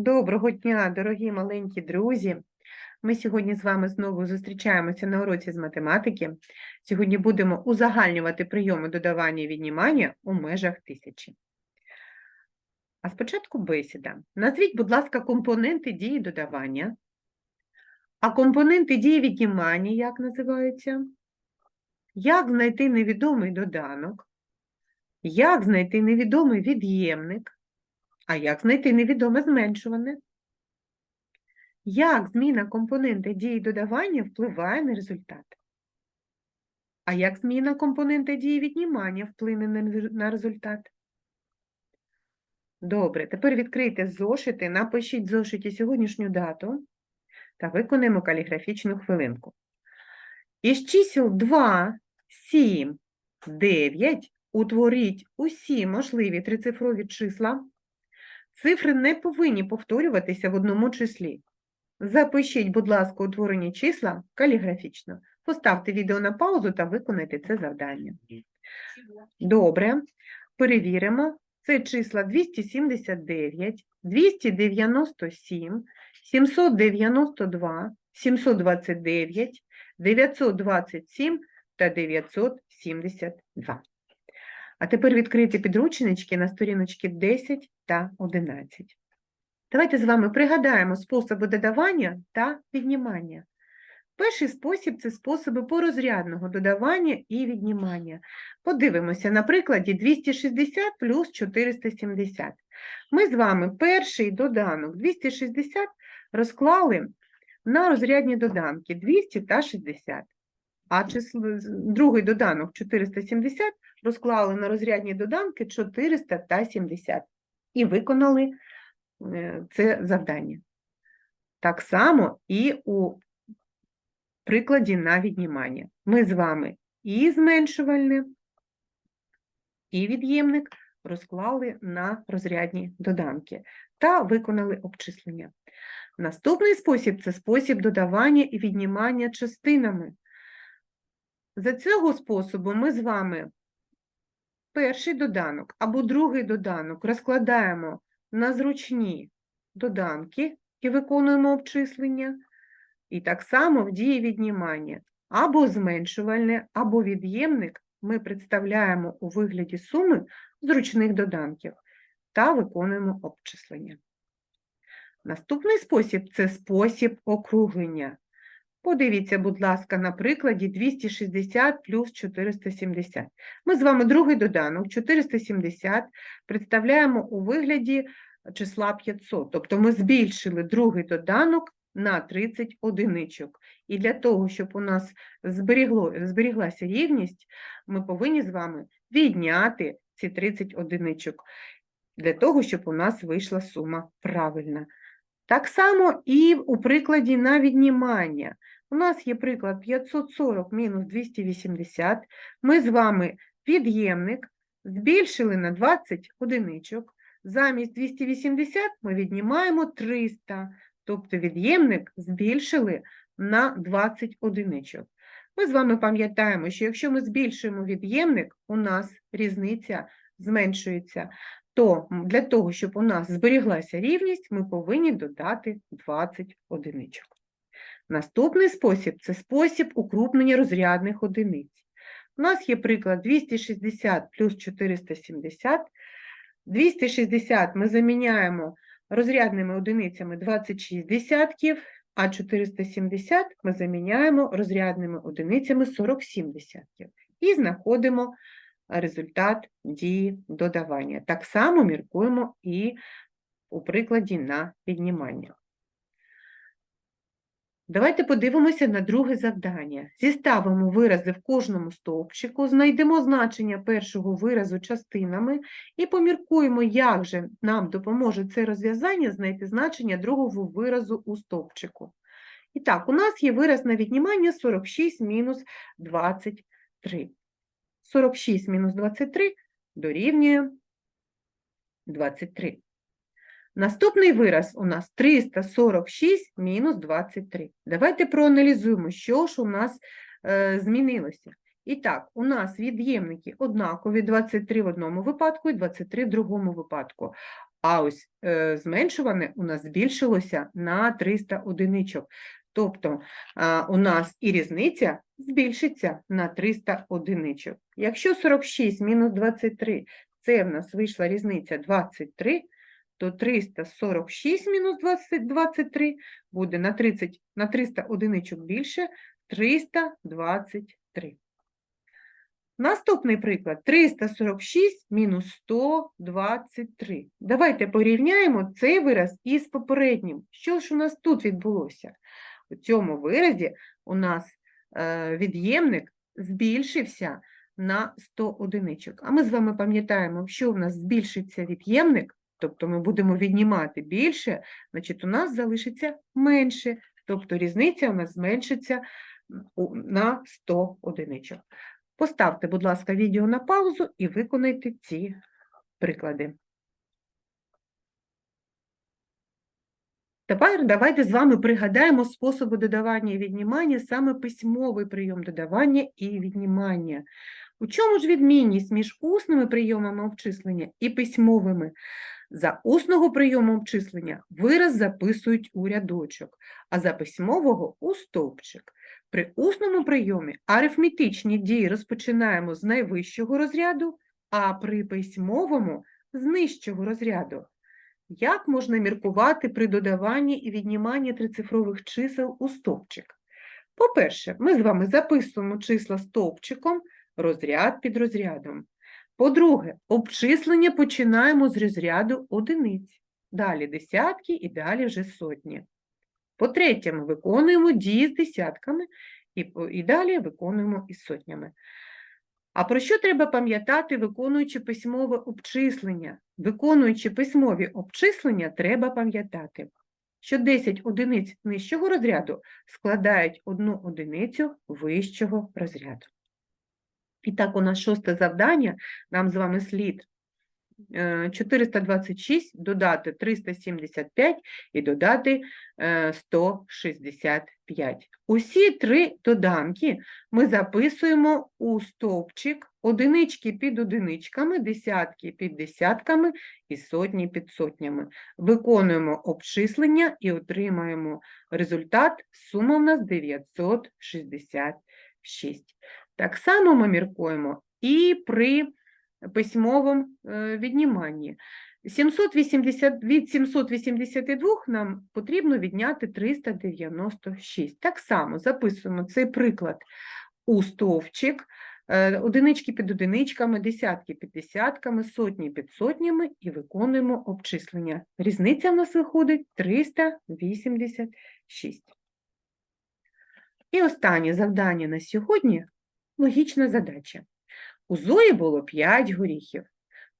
Доброго дня, дорогі маленькі друзі. Ми сьогодні з вами знову зустрічаємося на уроці з математики. Сьогодні будемо узагальнювати прийоми додавання і віднімання у межах тисячі. А спочатку бесіда. Назвіть, будь ласка, компоненти дії додавання. А компоненти дії віднімання як називаються? Як знайти невідомий доданок? Як знайти невідомий від'ємник? А як знайти невідоме зменшуване? Як зміна компонента дії додавання впливає на результат? А як зміна компонента дії віднімання вплине на результат? Добре, тепер відкрийте зошити, напишіть зошиті сьогоднішню дату та виконаємо каліграфічну хвилинку. Із чисел 2, 7, 9 утворіть усі можливі трицифрові числа. Цифри не повинні повторюватися в одному числі. Запишіть, будь ласка, утворені числа каліграфічно. Поставте відео на паузу та виконайте це завдання. Добре. Перевіримо. Це числа 279, 297, 792, 729, 927 та 972. А тепер відкрийте підручнички на сторіночки 10 та 11. Давайте з вами пригадаємо способи додавання та віднімання. Перший спосіб це способи порозрядного додавання і віднімання. Подивимося на прикладі 260 плюс 470. Ми з вами перший доданок 260 розклали на розрядні доданки 200 та 60. А число, другий доданок 470 розклали на розрядні доданки 400 та 70 і виконали е, це завдання. Так само і у прикладі на віднімання. Ми з вами і зменшувальне, і від'ємник розклали на розрядні доданки та виконали обчислення. Наступний спосіб це спосіб додавання і віднімання частинами. За цього способу ми з вами перший доданок або другий доданок розкладаємо на зручні доданки і виконуємо обчислення. І так само в дії віднімання або зменшувальне, або від'ємник ми представляємо у вигляді суми зручних доданків та виконуємо обчислення. Наступний спосіб це спосіб округлення. Подивіться, будь ласка, на прикладі 260 плюс 470. Ми з вами другий доданок 470 представляємо у вигляді числа 500. Тобто ми збільшили другий доданок на 30 одиничок. І для того, щоб у нас зберігло, зберіглася рівність, ми повинні з вами відняти ці 30 одиничок, для того, щоб у нас вийшла сума правильна. Так само і у прикладі на віднімання. У нас є приклад 540 мінус 280. Ми з вами від'ємник збільшили на 20 одиничок. Замість 280 ми віднімаємо 300, тобто від'ємник збільшили на 20 одиничок. Ми з вами пам'ятаємо, що якщо ми збільшуємо від'ємник, у нас різниця зменшується. То для того, щоб у нас зберіглася рівність, ми повинні додати 20 одиничок. Наступний спосіб це спосіб укрупнення розрядних одиниць. У нас є приклад 260 плюс 470. 260 ми заміняємо розрядними одиницями 26 десятків, а 470 ми заміняємо розрядними одиницями 47 десятків. І знаходимо результат дії додавання. Так само міркуємо і у прикладі на віднімання. Давайте подивимося на друге завдання. Зіставимо вирази в кожному стовпчику, знайдемо значення першого виразу частинами і поміркуємо, як же нам допоможе це розв'язання знайти значення другого виразу у стовпчику. І так, у нас є вираз на віднімання 46 мінус 23. 46 мінус 23 дорівнює 23. Наступний вираз у нас 346 мінус 23. Давайте проаналізуємо, що ж у нас е, змінилося. І так, у нас від'ємники однакові 23 в одному випадку і 23 в другому випадку. а ось е, зменшуване у нас збільшилося на 300 одиничок. Тобто а, у нас і різниця збільшиться на 300 одиничок. Якщо 46 мінус 23 це в нас вийшла різниця 23, то 346 мінус 23 буде на 30, на 300 одиничок більше 323. Наступний приклад 346 мінус 123. Давайте порівняємо цей вираз із попереднім. Що ж у нас тут відбулося? У цьому виразі у нас від'ємник збільшився на 100 одиничок. А ми з вами пам'ятаємо, що в нас збільшиться від'ємник, тобто ми будемо віднімати більше, значить у нас залишиться менше, тобто різниця у нас зменшиться на 100 одиничок. Поставте, будь ласка, відео на паузу і виконайте ці приклади. Тепер давайте з вами пригадаємо способи додавання і віднімання, саме письмовий прийом додавання і віднімання. У чому ж відмінність між усними прийомами обчислення і письмовими? За усного прийому обчислення вираз записують у рядочок, а за письмового – у стовпчик. При усному прийомі арифметичні дії розпочинаємо з найвищого розряду, а при письмовому – з нижчого розряду. Як можна міркувати при додаванні і відніманні трицифрових чисел у стовпчик? По-перше, ми з вами записуємо числа стовпчиком, розряд під розрядом. По-друге, обчислення починаємо з розряду одиниць, далі десятки і далі вже сотні. По-третє, ми виконуємо дії з десятками і, далі виконуємо із сотнями. А про що треба пам'ятати, виконуючи письмове обчислення? Виконуючи письмові обчислення, треба пам'ятати, що 10 одиниць нижчого розряду складають одну одиницю вищого розряду. І так, у нас шосте завдання. Нам з вами слід 426 додати 375 і додати е, 165. Усі три доданки ми записуємо у стовпчик одинички під одиничками, десятки під десятками і сотні під сотнями. Виконуємо обчислення і отримаємо результат. Сума в нас 966. Так само ми міркуємо і при письмовому е, відніманні. 780, від 782 нам потрібно відняти 396. Так само записуємо цей приклад у стовпчик, е, одинички під одиничками, десятки під десятками, сотні під сотнями і виконуємо обчислення. Різниця в нас виходить 386. І останнє завдання на сьогодні – логічна задача. У Зої було 5 горіхів.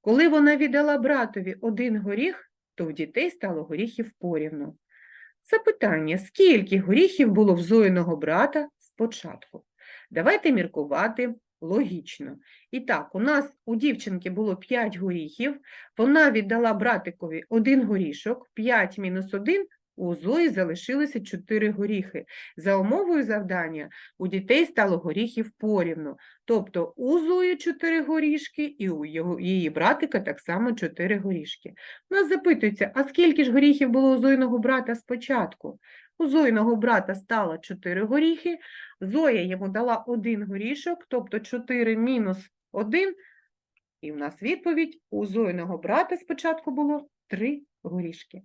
Коли вона віддала братові один горіх, то в дітей стало горіхів порівну. Запитання, скільки горіхів було в Зоїного брата спочатку? Давайте міркувати логічно. І так, у нас у дівчинки було 5 горіхів, вона віддала братикові один горішок, 5 мінус 1, у Зої залишилося 4 горіхи. За умовою завдання у дітей стало горіхів порівну. Тобто у Зої 4 горішки і у його, її братика так само 4 горішки. Нас запитується, а скільки ж горіхів було у Зоїного брата спочатку? У Зоїного брата стало 4 горіхи, Зоя йому дала один горішок, тобто 4 мінус 1, і в нас відповідь у Зоїного брата спочатку було 3 горішки.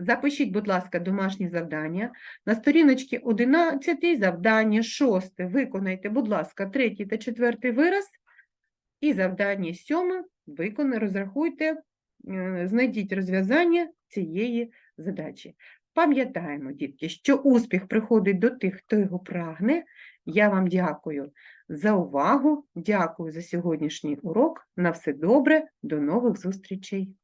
Запишіть, будь ласка, домашні завдання. На сторіночці 11 завдання 6 виконайте, будь ласка, третій та четвертий вираз. І завдання 7 виконайте, розрахуйте, е, знайдіть розв'язання цієї задачі. Пам'ятаємо, дітки, що успіх приходить до тих, хто його прагне. Я вам дякую за увагу, дякую за сьогоднішній урок. На все добре, до нових зустрічей!